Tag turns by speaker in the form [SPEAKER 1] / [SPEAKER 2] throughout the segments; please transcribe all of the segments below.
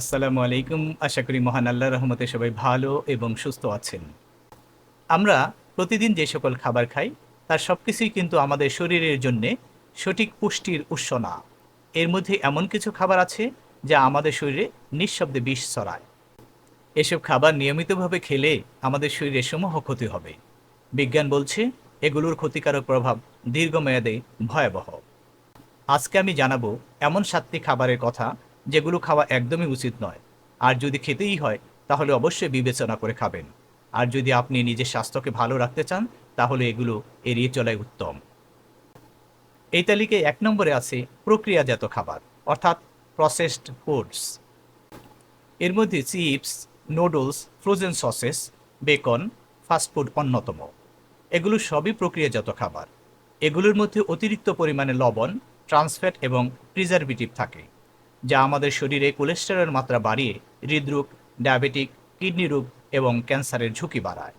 [SPEAKER 1] আসসালামু আলাইকুম। আশা করি মহান আল্লাহ রহমতে সবাই ভালো এবং সুস্থ আছেন। আমরা প্রতিদিন যে সকল খাবার খাই, তার সব কিছুই কিন্তু আমাদের শরীরের জন্যে সঠিক পুষ্টির উৎস না। এর মধ্যে এমন কিছু খাবার আছে, যা আমাদের শরীরে নিঃশব্দে বিষ ছড়ায়। এসব খাবার নিয়মিতভাবে খেলে আমাদের শরীরে সমূহ ক্ষতি হবে। বিজ্ঞান বলছে, এগুলোর ক্ষতিকারক প্রভাব দীর্ঘমেয়াদে ভয়াবহ। আজকে আমি জানাব এমন সাতটি খাবারের কথা যেগুলো খাওয়া একদমই উচিত নয়। আর যদি খেতেই হয়, তাহলে অবশ্যই বিবেচনা করে খাবেন। আর যদি আপনি নিজের স্বাস্থ্যকে ভালো রাখতে চান, তাহলে এগুলো এড়িয়ে চলাই উত্তম। এই তালিকায় এক নম্বরে আছে প্রক্রিয়াজাত খাবার, অর্থাৎ প্রসেসড ফুডস এর মধ্যে chips, noodles frozen sausages bacon fast food অন্যতম। এগুলো সবই প্রক্রিয়াজাত খাবার। এগুলোর মধ্যে অতিরিক্ত পরিমাণে লবণ ট্রান্সফ্যাট এবং প্রিজারভেটিভ থাকে। যা আমাদের শরীরে কোলেস্টেরলের মাত্রা বাড়িয়ে হৃদরোগ, ডায়াবেটিক, কিডনি রোগ এবং ক্যান্সারের ঝুঁকি বাড়ায়।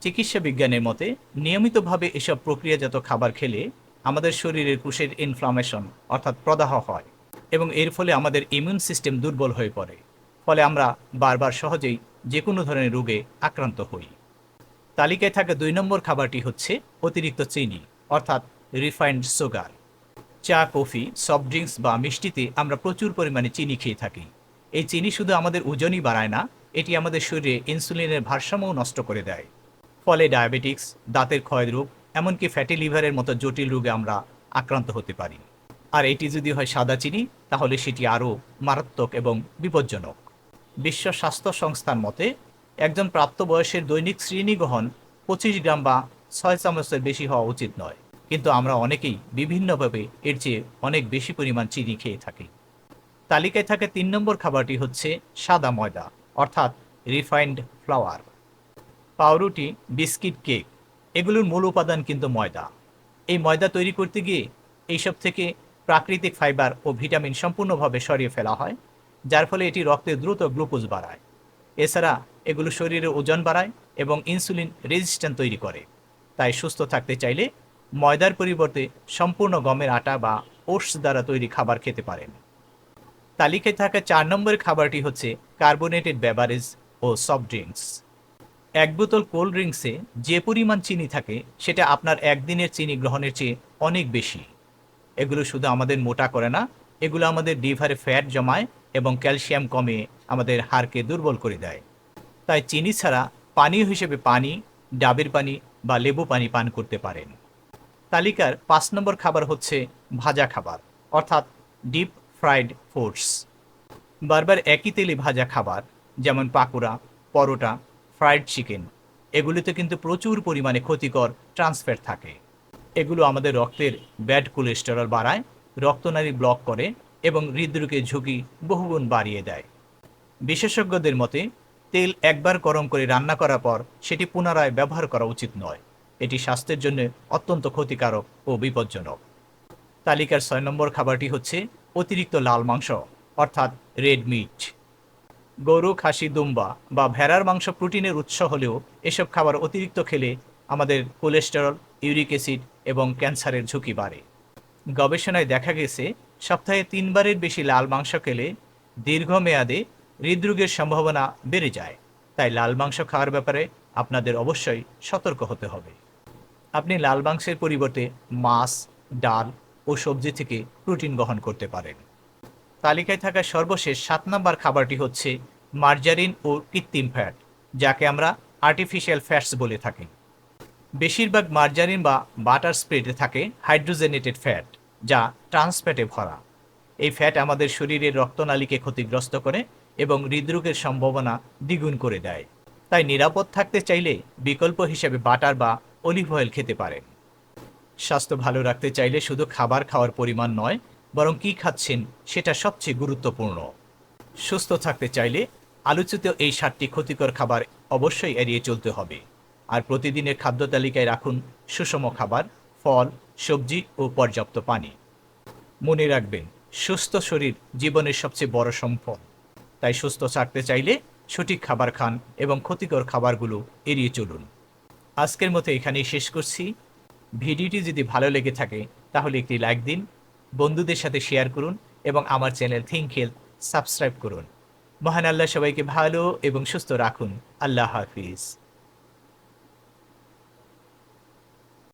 [SPEAKER 1] চিকিৎসা বিজ্ঞানের মতে, নিয়মিতভাবে এসব প্রক্রিয়াজাত খাবার খেলে আমাদের শরীরের কোষের ইনফ্লামেশন অর্থাৎ প্রদাহ হয় এবং এর ফলে আমাদের ইমিউন সিস্টেম দুর্বল হয়ে পড়ে। ফলে আমরা বারবার সহজেই যে কোনো ধরনের রোগে আক্রান্ত হই। তালিকায় থাকা দুই নম্বর খাবারটি হচ্ছে অতিরিক্ত চিনি, অর্থাৎ রিফাইন্ড সুগার চা, কফি সফট ড্রিঙ্কস বা মিষ্টিতে আমরা প্রচুর পরিমাণে চিনি খেয়ে থাকি। এই চিনি শুধু আমাদের ওজনই বাড়ায় না, এটি আমাদের শরীরে ইনসুলিনের ভারসাম্যও নষ্ট করে দেয়। ফলে ডায়াবেটিক্স, দাঁতের ক্ষয় রোগ এমনকি ফ্যাটি লিভারের মতো জটিল রোগে আমরা আক্রান্ত হতে পারি। আর এটি যদি হয় সাদা চিনি, তাহলে সেটি আরও মারাত্মক এবং বিপজ্জনক। বিশ্ব স্বাস্থ্য সংস্থার মতে, একজন প্রাপ্তবয়সের দৈনিক শ্রেণি গ্রহণ পঁচিশ গ্রাম বা ছয় চামচের বেশি হওয়া উচিত নয়। কিন্তু আমরা অনেকেই বিভিন্নভাবে এর চেয়ে অনেক বেশি পরিমাণ চিনি খেয়ে থাকি। তালিকায় থাকা তিন নম্বর খাবারটি হচ্ছে সাদা ময়দা, অর্থাৎ রিফাইন্ড ফ্লাওয়ার। পাউরুটি, বিস্কিট, কেক, এগুলোর মূল উপাদান কিন্তু ময়দা। এই ময়দা তৈরি করতে গিয়ে এইসব থেকে প্রাকৃতিক ফাইবার ও ভিটামিন সম্পূর্ণভাবে সরিয়ে ফেলা হয়, যার ফলে এটি রক্তে দ্রুত গ্লুকোজ বাড়ায়। এছাড়া এগুলো শরীরের ওজন বাড়ায় এবং ইনসুলিন রেজিস্ট্যান্ট তৈরি করে। তাই সুস্থ থাকতে চাইলে ময়দার পরিবর্তে সম্পূর্ণ গমের আটা বা ওটস দ্বারা তৈরি খাবার খেতে পারেন। তালিকায় থাকা চার নম্বরের খাবারটি হচ্ছে কার্বোনেটেড বেভারেজ ও সফট ড্রিঙ্কস এক বোতল কোল্ড ড্রিঙ্কসে যে পরিমাণ চিনি থাকে, সেটা আপনার একদিনের চিনি গ্রহণের চেয়ে অনেক বেশি। এগুলো শুধু আমাদের মোটা করে না, এগুলো আমাদের লিভারে ফ্যাট জমায় এবং ক্যালসিয়াম কমে আমাদের হাড়কে দুর্বল করে দেয়। তাই চিনি ছাড়া পানীয় হিসেবে পানি, ডাবের পানি বা লেবু পানি পান করতে পারেন। তালিকার পাঁচ নম্বর খাবার হচ্ছে ভাজা খাবার, অর্থাৎ ডিপ ফ্রাইড ফুডস বারবার একই তেলে ভাজা খাবার, যেমন পাকোড়া, পরোটা ফ্রাইড চিকেন এগুলিতে কিন্তু প্রচুর পরিমাণে ক্ষতিকর ট্রান্সফ্যাট থাকে। এগুলো আমাদের রক্তের ব্যাড কোলেস্টেরল বাড়ায়, রক্তনালী ব্লক করে এবং হৃদরোগের ঝুঁকি বহুগুণ বাড়িয়ে দেয়। বিশেষজ্ঞদের মতে, তেল একবার গরম করে রান্না করার পর সেটি পুনরায় ব্যবহার করা উচিত নয়। এটি স্বাস্থ্যের জন্য অত্যন্ত ক্ষতিকারক ও বিপজ্জনক। তালিকার ছয় নম্বর খাবারটি হচ্ছে অতিরিক্ত লাল মাংস, অর্থাৎ রেড মিট। গরু, খাসি, দুম্বা বা ভেড়ার মাংস প্রোটিনের উৎস হলেও এসব খাবার অতিরিক্ত খেলে আমাদের কোলেস্টেরল, ইউরিক অ্যাসিড এবং ক্যান্সারের ঝুঁকি বাড়ে। গবেষণায় দেখা গেছে, সপ্তাহে তিনবারের বেশি লাল মাংস খেলে দীর্ঘমেয়াদে হৃদরোগের সম্ভাবনা বেড়ে যায়। তাই লাল মাংস খাওয়ার ব্যাপারে আপনাদের অবশ্যই সতর্ক হতে হবে। আপনি লাল মাংসের পরিবর্তে মাছ, ডাল ও সবজি থেকে প্রোটিন গ্রহণ করতে পারেন। তালিকায় থাকা সর্বশেষ সাত নম্বর খাবারটি হচ্ছে মার্জারিন ও কৃত্রিম ফ্যাট, যাকে আমরা আর্টিফিশিয়াল ফ্যাটস বলে থাকি। বেশিরভাগ মার্জারিন বা বাটার স্প্রেডে থাকে হাইড্রোজেনেটেড ফ্যাট, যা ট্রান্সফ্যাটে ভরা। এই ফ্যাট আমাদের শরীরের রক্তনালীকে ক্ষতিগ্রস্ত করে এবং হৃদরোগের সম্ভাবনা দ্বিগুণ করে দেয়। তাই নিরাপদ থাকতে চাইলে বিকল্প হিসেবে বাটার বা অলিভ অয়েল খেতে পারেন স্বাস্থ্য ভালো রাখতে চাইলে শুধু খাবার খাওয়ার পরিমাণ নয়, বরং কী খাচ্ছেন সেটা সবচেয়ে গুরুত্বপূর্ণ। সুস্থ থাকতে চাইলে আলোচিত এই সাতটি ক্ষতিকর খাবার অবশ্যই এড়িয়ে চলতে হবে। আর প্রতিদিনের খাদ্য তালিকায় রাখুন সুষম খাবার, ফল, সবজি ও পর্যাপ্ত পানি। মনে রাখবেন, সুস্থ শরীর জীবনের সবচেয়ে বড় সম্পদ। তাই সুস্থ থাকতে চাইলে সঠিক খাবার খান এবং ক্ষতিকর খাবারগুলো এড়িয়ে চলুন। আজকের মতো এখানেই শেষ করছি। ভিডিওটি যদি ভালো লেগে থাকে, তাহলে একটি লাইক দিন, বন্ধুদের সাথে শেয়ার করুন এবং আমার চ্যানেল থিঙ্ক হেলথ সাবস্ক্রাইব করুন। মহান আল্লাহ সবাইকে ভালো এবং সুস্থ রাখুন। আল্লাহ হাফিজ।